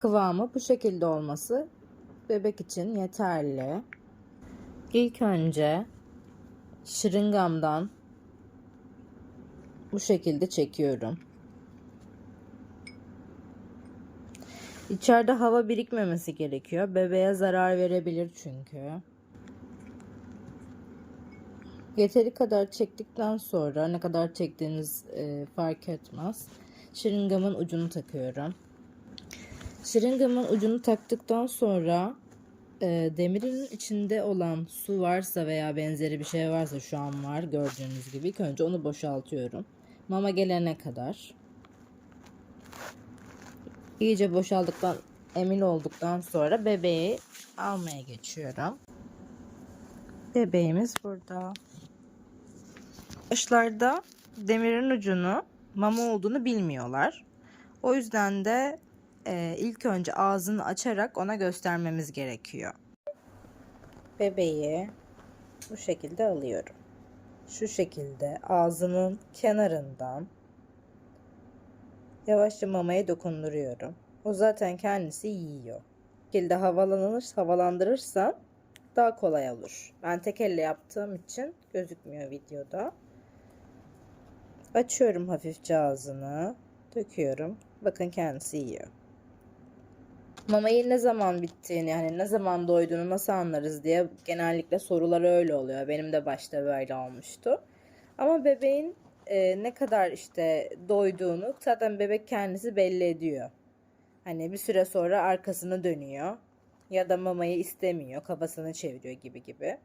Kıvamı bu şekilde olması bebek için yeterli. İlk önce şırıngamdan bu şekilde çekiyorum. İçeride hava birikmemesi gerekiyor. Bebeğe zarar verebilir çünkü. Yeteri kadar çektikten sonra ne kadar çektiğiniz e, fark etmez. Şırıngamın ucunu takıyorum. Şırıngamın ucunu taktıktan sonra e, demirin içinde olan su varsa veya benzeri bir şey varsa şu an var gördüğünüz gibi ilk önce onu boşaltıyorum. Mama gelene kadar. İyice boşaldıktan emin olduktan sonra bebeği almaya geçiyorum. Bebeğimiz burada. Başlarda demirin ucunu mama olduğunu bilmiyorlar. O yüzden de e, ilk önce ağzını açarak ona göstermemiz gerekiyor. Bebeği bu şekilde alıyorum. Şu şekilde ağzının kenarından yavaşça mamaya dokunduruyorum. O zaten kendisi yiyor. Bu şekilde havalanır, havalandırırsan daha kolay olur. Ben tek elle yaptığım için gözükmüyor videoda. Açıyorum hafifçe ağzını. Döküyorum. Bakın kendisi yiyor. Mamayı ne zaman bittiğini yani ne zaman doyduğunu nasıl anlarız diye genellikle sorular öyle oluyor. Benim de başta böyle olmuştu. Ama bebeğin e, ne kadar işte doyduğunu zaten bebek kendisi belli ediyor. Hani bir süre sonra arkasını dönüyor ya da mamayı istemiyor, kafasını çeviriyor gibi gibi.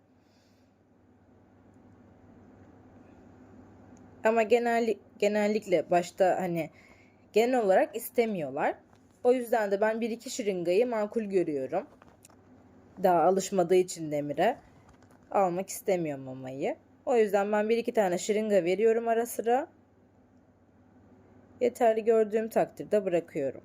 Ama genel, genellikle başta hani genel olarak istemiyorlar. O yüzden de ben bir iki şırıngayı makul görüyorum. Daha alışmadığı için demire almak istemiyor mamayı. O yüzden ben bir iki tane şırınga veriyorum ara sıra. Yeterli gördüğüm takdirde bırakıyorum.